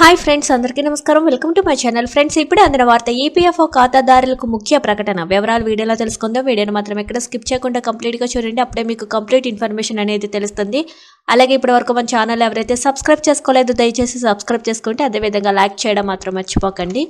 Hi friends అందరికీ నమస్కారం. Welcome to my channel friends ఇప్పుడే అందిన వార్త ఈపీఎఫ్ఓ ఖాతాదారులకు ముఖ్య ప్రకటన. వివరాలు వీడియోలో తెలుసుకుందాం. వీడియోని మాత్రం ఎక్కడ స్కిప్ చేయకుండా కంప్లీట్గా చూడండి. అప్పుడే మీకు కంప్లీట్ ఇన్ఫర్మేషన్ అనేది తెలుస్తుంది. అలాగే ఇప్పటి వరకు మన ఛానల్ ఎవరైతే సబ్స్క్రైబ్ చేసుకోలేదో దయచేసి సబ్స్క్రైబ్ చేసుకుంటే అదేవిధంగా లైక్ చేయడం మాత్రం మర్చిపోకండి.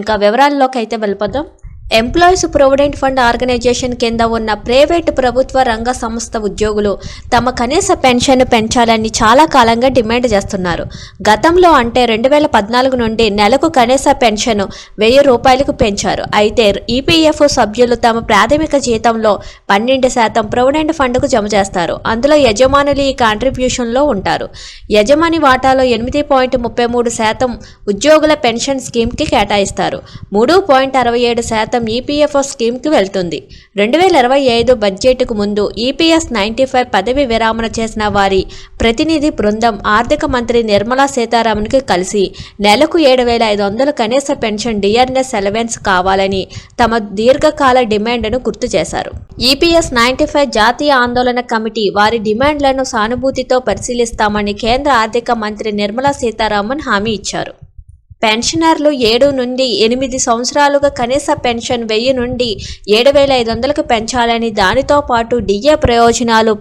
ఇంకా వివరాల్లోకి అయితే వెళ్ళిపోదాం. ఎంప్లాయీస్ ప్రొవిడెంట్ ఫండ్ ఆర్గనైజేషన్ కింద ఉన్న ప్రైవేటు ప్రభుత్వ రంగ సంస్థ ఉద్యోగులు తమ కనీస పెన్షన్ పెంచాలని చాలా కాలంగా డిమాండ్ చేస్తున్నారు. గతంలో అంటే రెండు వేల పద్నాలుగు నుండి నెలకు కనీస పెన్షన్ వెయ్యి రూపాయలకు పెంచారు. అయితే ఈపీఎఫ్ సభ్యులు తమ ప్రాథమిక జీతంలో పన్నెండు శాతం ప్రొవిడెంట్ ఫండ్కు జమ చేస్తారు. అందులో యజమానులు ఈ కాంట్రిబ్యూషన్లో ఉంటారు. యజమాని వాటాలో ఎనిమిది పాయింట్ ముప్పై మూడు శాతం ఉద్యోగుల పెన్షన్ స్కీమ్కి కేటాయిస్తారు. మూడు పాయింట్ అరవై ఏడు శాతం ఈపీఎఫ్ఓ స్కీమ్కి వెళ్తుంది. రెండు వేల ఇరవై ఐదు బడ్జెట్కు ముందు ఈపీఎస్ నైంటీ ఫైవ్ పదవి విరామణ చేసిన వారి ప్రతినిధి బృందం ఆర్థిక మంత్రి నిర్మలా సీతారామన్కి కలిసి నెలకు ఏడు వేల ఐదు వందల కనీస పెన్షన్ డిఆర్ఎస్ అలవెన్స్ కావాలని తమ దీర్ఘకాల డిమాండ్ను గుర్తు చేశారు. ఈపీఎస్ నైంటీ ఫైవ్ జాతీయ ఆందోళన కమిటీ వారి డిమాండ్లను సానుభూతితో పరిశీలిస్తామని కేంద్ర ఆర్థిక మంత్రి నిర్మలా సీతారామన్ హామీ ఇచ్చారు. పెన్షనర్లు ఏడు నుండి ఎనిమిది సంవత్సరాలుగా కనీస పెన్షన్ వెయ్యి నుండి ఏడు వేల ఐదు వందలకు పెంచాలని దానితో పాటు డిఏ ప్రయోజనాలు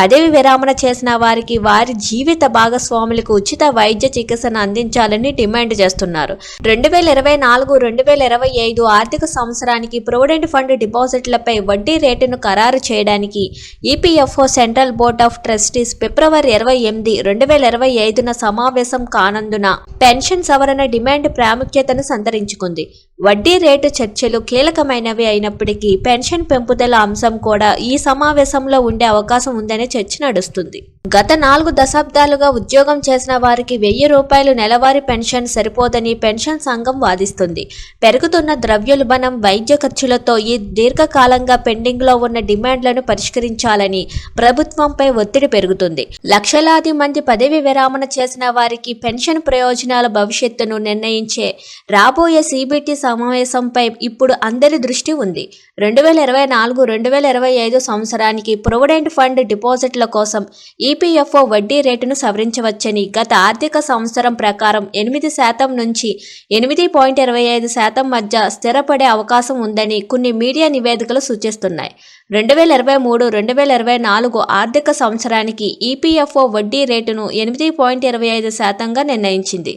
పదవి విరామణ చేసిన వారికి వారి జీవిత భాగస్వాములకు ఉచిత వైద్య చికిత్సను అందించాలని డిమాండ్ చేస్తున్నారు. రెండు వేల ఇరవై నాలుగు రెండు వేల ఇరవై ఐదు ఆర్థిక సంవత్సరానికి ప్రొవిడెంట్ ఫండ్ డిపాజిట్లపై వడ్డీ రేటును ఖరారు చేయడానికి EPFO central board of trustees ఫిబ్రవరి ఇరవై ఎనిమిది రెండు వేల ఇరవై ఐదున సమావేశం కానందున పెన్షన్ సవరణ డిమాండ్ ప్రాముఖ్యతను సంతరించుకుంది. వడ్డీ రేటు చర్చలు కీలకమైనవి అయినప్పటికీ పెన్షన్ పెంపుదల అంశం కూడా ఈ సమావేశంలో ఉండే అవకాశం ఉందని చర్చ నడుస్తుంది. గత నాలుగు దశాబ్దాలుగా ఉద్యోగం చేసిన వారికి వెయ్యి రూపాయలు నెలవారీ పెన్షన్ సరిపోదని పెన్షన్ సంఘం వాదిస్తుంది. పెరుగుతున్న ద్రవ్యోల్బణం వైద్య ఖర్చులతో ఈ దీర్ఘకాలంగా పెండింగ్లో ఉన్న డిమాండ్లను పరిష్కరించాలని ప్రభుత్వంపై ఒత్తిడి పెరుగుతుంది. లక్షలాది మంది పదవి విరామణ చేసిన వారికి పెన్షన్ ప్రయోజనాల భవిష్యత్తును నిర్ణయించే రాబోయే సిబిటి సమావేశంపై ఇప్పుడు అందరి దృష్టి ఉంది. రెండు వేల ఇరవై నాలుగు రెండు వేల ఇరవై ఐదు సంవత్సరానికి ప్రొవిడెంట్ ఫండ్ డిపాజిట్ల కోసం ఈపీఎఫ్ఓ వడ్డీ రేటును సవరించవచ్చని గత ఆర్థిక సంవత్సరం ప్రకారం ఎనిమిది శాతం నుంచి ఎనిమిది పాయింట్ ఇరవై ఐదు శాతం మధ్య స్థిరపడే అవకాశం ఉందని కొన్ని మీడియా నివేదికలు సూచిస్తున్నాయి. రెండు వేల ఇరవై మూడు రెండు వేల ఇరవై నాలుగు ఆర్థిక సంవత్సరానికి ఈపీఎఫ్ఓ వడ్డీ రేటును ఎనిమిది పాయింట్ ఇరవై ఐదు శాతంగా నిర్ణయించింది.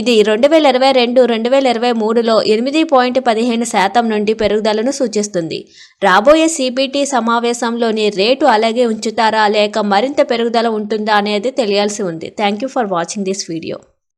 ఇది రెండు వేల ఇరవై రెండు రెండు వేల ఇరవై మూడులో ఎనిమిది పాయింట్ పదిహేను శాతం నుండి పెరుగుదలను సూచిస్తుంది. రాబోయే సిబిటి సమావేశంలోని రేటు అలాగే ఉంచుతారా లేక మరింత పెరుగుదల ఉంటుందా అనేది తెలియాల్సి ఉంది. Thank you for watching this video.